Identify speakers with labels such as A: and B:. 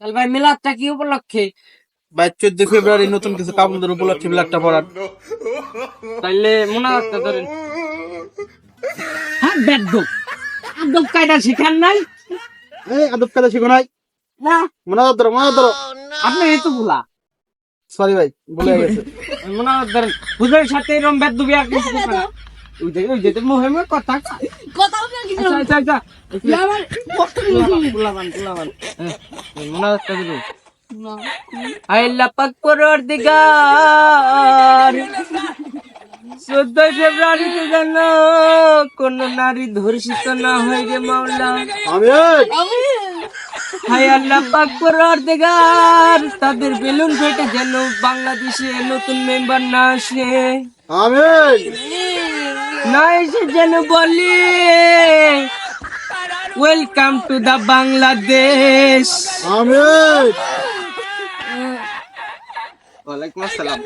A: তাহলে ভাই মিলাদটা কি উপলক্ষে?
B: ভাই চোদ্দ ফেব্রুয়ারি নতুন কিছু কাপড়দের উপলক্ষে বিলাকটা পড়ার
A: তাইলে মোনাজাতটা ধরেন। হ্যাঁ বেদ্য আদব কায়দা শিখান নাই?
B: এই আদব কাদা শিখো নাই?
A: না।
B: মনে ধরো মনে ধরো।
A: আপনি এই তো ভুলা।
B: সরি ভাই ভুলে গেছে।
A: মোনাজাত ধরেন। হুজুরের সাথে এরকম বেদ্য বিয়া কিছু করবে না। ওই যে ওই যে মুহে মুহে কথা
C: বলে কিছু?
A: আচ্ছা আচ্ছা আচ্ছা।
C: আমার কষ্ট
A: হ্যাঁ। আইলা পাক ফেব্রুয়ারিতে যেন কোন নারী ধর্ষিত না হয় রে মাওলা। হাই আল্লাহ পাক পরদিগার তাদের বেলুন ফেটে যেন বাংলাদেশে নতুন মেম্বার না আসে।
B: আমি
A: না এসে যেন বলি ওয়েলকাম টু দ্য বাংলাদেশ ওয়ালাইকুম আসসালাম